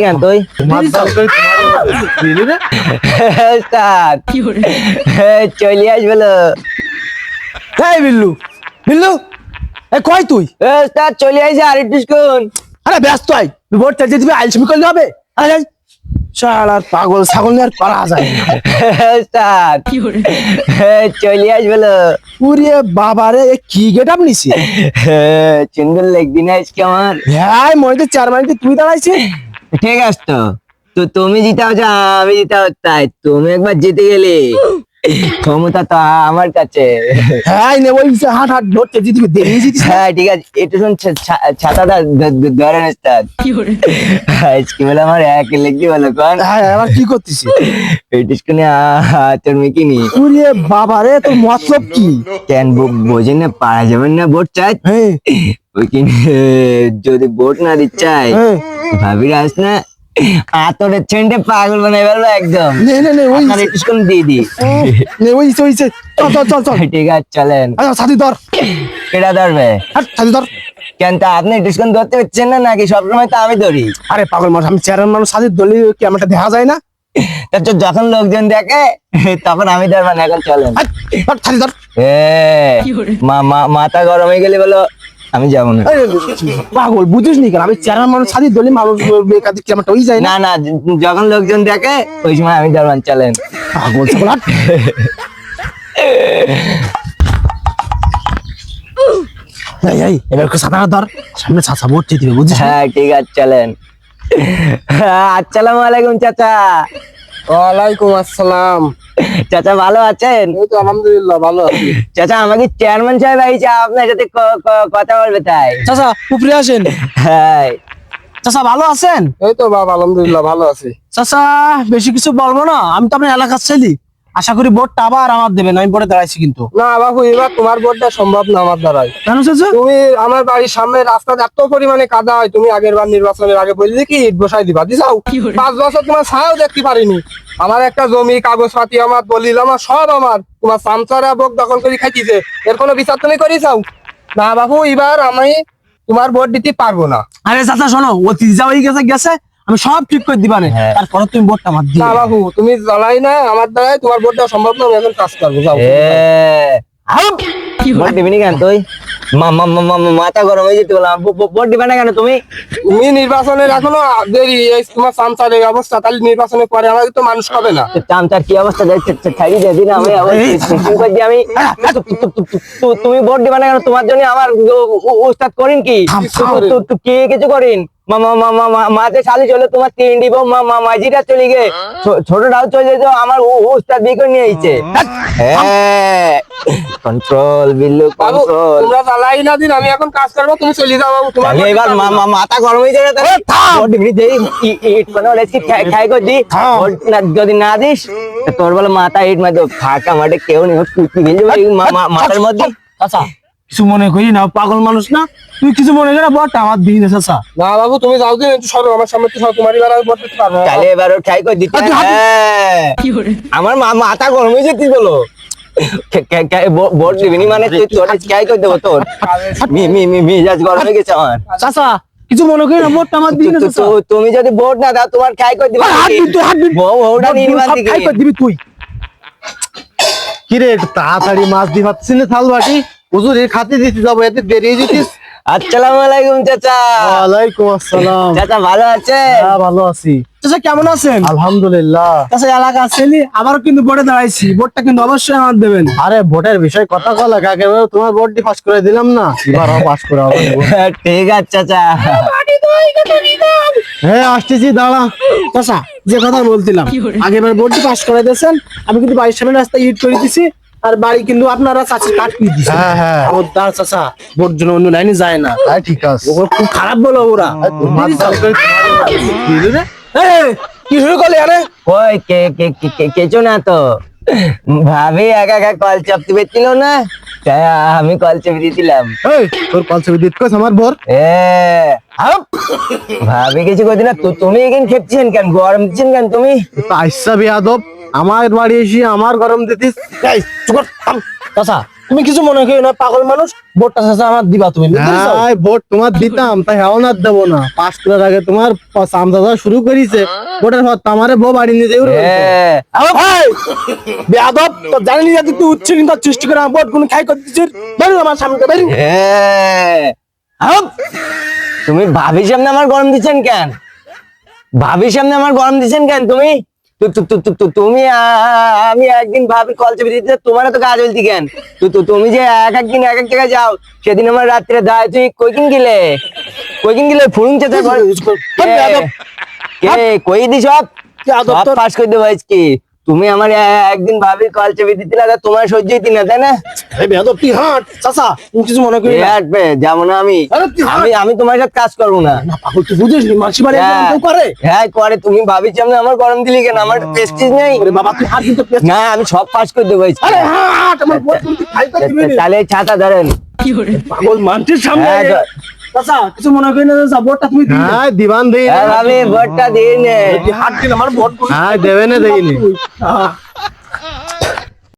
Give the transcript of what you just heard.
কেন তুই? চলে আসবে বলো হ্যাঁ বিল্লু বিল্লু এ কই তুই? চলে আসে আর একটু আরে ব্যস্ত আই। তুই ভোট চাইতে দিবি আইলসমি করলে হবে? আরে শালার পাগল ছাগল আর পারা যায় না। স্টার্ট চলে আসবে লো। উরে বাবা রে কি গেট আপ নিছি লাগবি না আজকে আমার। হ্যাঁ মনে চার মাইতে তুই দাঁড়াইছিস ঠিক আছে তো। তো তুমি জিতাও যা আমি জিতাও। তাই তুমি একবার জিতে গেলে। ক্ষমতা তো আমার কাছে। হ্যাঁ নে যে হাট হাট জিতিস হ্যাঁ ঠিক আছে একটু শুন ছাতাটা ধরে আজকে বেলা আমার এক লিখতে বলো কোন? হ্যাঁ এবার কি করতিস এটিসকুনে তোর মিকিনি উরে বাবা রে তোর মতলব কি? কেন বো- বোঝেন না পারা যাবেন না ভোট চাই? হ্যাঁ। ওই কিনে যদি ভোট না দিচ্ছাই হ্যাঁ। ভাবি রাস না আতরের ছেন্টে পাগল বানাই ফেলব একদম। নে নে নে ওই দিয়ে দি নে ওই ওই চল চল চল চল। ঠিক আছে চলেন। আচ্ছা সাথী ধর। ধরবে? হাট সাথী ধর। কেন তা আপনি ডিসকাউন্ট ধরতে পারছেন না নাকি? সবসময় তো আমি ধরি। আরে পাগল মানুষ আমি চেয়ারের মানুষ সাথী দলি কি আমাকে দেখা যায় না? যখন লোকজন দেখে তখন আমি ধরবো না এখন চলেন। সাথী ধর। এ, মা- মা- মাথা গরম হয়ে গেলে বলো আমি যাব না। পাগল বুঝিস নি কেন? আমি চেয়ারের মানুষ সাথী দলি মানুষ কাজে কি ওই যায় না? না যখন লোকজন দেখে ওই সময় আমি ধরবান চলেন পাগল। এই, এই, এবার একটু সাঁতার ধর। সামনে দিবে বুঝছিস হ্যাঁ ঠিক আছে চলেন। আসসালামু আলাইকুম চাচা। ওয়ালাইকুম আসসালাম। চাচা ভালো আছেন? এই তো আলহামদুলিল্লাহ ভালো আছি। চাচা আমাকে চেয়ারম্যান সাহেব আইছে আপনার সাথে কথা বলবে তাই। চাচা উপরে আসেন। হ্যাঁ। চাচা ভালো আছেন? এই তো বাবা আলহামদুলিল্লাহ ভালো আছি। চাচা বেশি কিছু বলব না আমি তো আপনার এলাকার ছেলে। আশা করি ভোটটা আবার আমার দেবেন আমি পরে দাঁড়াইছি কিন্তু। না বাবু এবার তোমার ভোটটা সম্ভব না আমার দ্বারাই। কেন চাচা? তুমি আমার বাড়ির সামনে রাস্তাতে এত পরিমাণে কাদা হয় তুমি আগের বার নির্বাচনের আগে বললে কি ইট বসাই দিবা দিছাও পাঁচ বছর তোমার ছায়াও দেখতে পারিনি। আমার একটা জমি কাগজপাতি আমার দলিল আমার সব আমার। তোমার সামসারা বোক দখল করে খাইতিছে। এর কোনো বিচার তুমি করি করিছাও? না বাবু এবার আমি তোমার ভোট দিতে পারব না। আরে চাচা শোনো তিজা হয়ে গেছে গেছে। আমি সব ঠিক করে দিবানে হ্যাঁ। তারপরে তুমি ভোটটা আমার না দিবে বাবু তুমি জ্বালাই না আমার দ্বারাই তোমার ভোট দেওয়া সম্ভব না আমি এখন কাজ করব যাও। ভোট দিবি নি কেন তুই? মা- মা- মা- মা- মাথা গরম হয়ে যেতে বললাম। ভো- ভো- ভোট দিবে না কেন তুমি? তুমি নির্বাচনের এখনও দেরি তোমার সামসার এই অবস্থা তাহলে নির্বাচনের পরে আমাকে তো মানুষ হবে না। চামচার কি অবস্থা? ছাড়ি দিয়ে দিন আমি তুমি ভোট দিবে না কেন? তোমার জন্য আমার উস্তাদ করিন কি? কি কিছু করিন মাঝে শালি চলে তোমার তিন দিব মাঝিটা চলে গে ছোটটাও চলে যেত আমার উস্তাদ হ্যাঁ কন্ট্রোল বিল্লু কন্ট্রোল তোমরা জ্বালাই না দিন আমি এখন কাজ করব তুমি চলে যাও বাবু তোমার এবার মাথা গরম হয়ে যাবে তাহলে দিবি দেই ইট মানে ওরা কি খাই খাই কর দি। থাম। যদি না দিস তোর বলে মাথা ইট মারতো ফাঁকা মাঠে কেউ নেই কুচি মা- মাথার মধ্যে। চাচা কিছু মনে করি না পাগল মানুষ না। তুই কিছু মনে করি না ভোটটা আমার দিবি না চাচা না বাবু তুমি যাও দিন একটু সরো আমার সামনে একটু সরো তোমার এবার আমি ভোট পারব। তাহলে এবার ও খাই করে দিতে। হ্যাঁ। আমার মা- মাথা গরম হয়ে যেতে বলো। ভোট মানে তুই তোর খাই করে দেবো তোর? মি মি মি মিজাজ গরম হয়ে গেছে আমার। চাচা কিছু মনে করি না ভোটটা আমার দিবি না তু- তু- তুমি যদি ভোট না দাও তোমার খাই করে দিবে? হাত দিবি তুই হাত দিবি। ভোট নিয়ে খাই করে দিবি তুই। কিরে একটু তাড়াতাড়ি মাছ দিয়ে পাচ্ছি না থাল বাটি। হুজুর এর খাতে দিতে যাব এতে বেরিয়ে দিতিস আসসালামু আলাইকুম চাচা। ওয়ালাইকুম আসসালাম। চাচা ভালো আছে হ্যাঁ ভালো আছি। চাচা কেমন আছেন? আলহামদুলিল্লাহ। চাচা এলাকা কিন্তু ভোটে দাঁড়াইছি। ভোটটা কিন্তু অবশ্যই আমার দেবেন। আরে ভোটের বিষয় কথা কলা কাকে বলে তোমার পাস করে দিলাম না। এবার পাস করে ঠিক আছে চাচা। হ্যাঁ আসতেছি দাঁড়া। চাচা যে কথা বলছিলাম আগেবার ভোটটি পাস করে দিয়েছেন আমি কিন্তু বাড়ির সামনে রাস্তায় ইট করে দিছি আর বাড়ি কিন্তু আপনারা চাচির কাট পিয়ে দিছে হ্যাঁ হ্যাঁ। খবরদার চাচা ভোট জন্য অন্য লাইনে যায় না। হ্যাঁ ঠিক আছে। ওগুলো খুব খারাপ বলো ওরা। কি শুরু করলি আরে? ওই কে কে কে- কে কিছু না তো। ভাবি একা একা কল চাপতে পেরেছিল না? তাই আমি কল চেপে দিয়েছিলাম। তোর কল ছবি দিত আমার বর! ভাবি কিছু করছি না তু- তুমি এখানে খেপছেন কেন? গরম দিচ্ছেন কেন তুমি? আইসা বিয়াদব আমার বাড়ি এসে আমার গরম দিতিস। চাচা তুমি কিছু মনে করি না পাগল মানুষ ভোটটা চাচা আমার দিবা তুমি ভোট তোমার দিতাম তাই হেও না দেবো না। করার আগে তোমার শুরু করেছে। ভোটের পর তোমারে বউ বাড়ি নিয়ে যাবে হ্যাঁ। ভাই! বেয়াদব তো জানি না তুই সৃষ্টি করে আমার ভোটগুলো খাই করে দিচ্ছিস বেরো আমার সামনে বেরো হ্যাঁ। তুমি ভাবির সামনে আমার গরম দিচ্ছেন কেন? ভাবির সামনে আমার গরম দিচ্ছেন কেন তুমি? তুমি আমি একদিন ভাবি কল চেপে দিতে তোমার তো কাজ বলতি কেন? তুমি যে এক একদিন এক এক জায়গায় যাও সেদিন আমার রাত্রে দায় তুই কইকিন গেলে? কইকিন গেলে? ফুরুন চেতে কে? কই দি সব? সব। পাস করে দেবো আজকে। তুমি আমার একদিন ভাবির কল চেপে দিতে না তা তোমার সহ্য হইতি না তাই না? তুই হাঁট। চাচা তুমি কিছু মনে করি হাঁটবে যাব না আমি। আমি আমি তোমার সাথে কাজ করব না। পাগল তুই বুঝিস নি? মাসি বাড়ি হ্যাঁ। করে। হ্যাঁ করে। তুমি সামনে আমার গরম দিলি কেন? আমার প্রেস্টিজ নেই। বাবা তুই হাঁট কিন্তু না আমি সব পাস করে দেবো আরে হাঁট আমার। তাহলে ছাতা ধরেন। পাগল মানুষের সামনে দ- চাচা কিছু মনে করি না চাচা ভোটটা তুমি দিলে। হ্যাঁ দিবান দেই হ্যাঁ ভাবি ভোটটা দিন তুই হাঁট দিলে আমার ভোটগুলো হ্যাঁ দেবে না দেয়নি। আহ,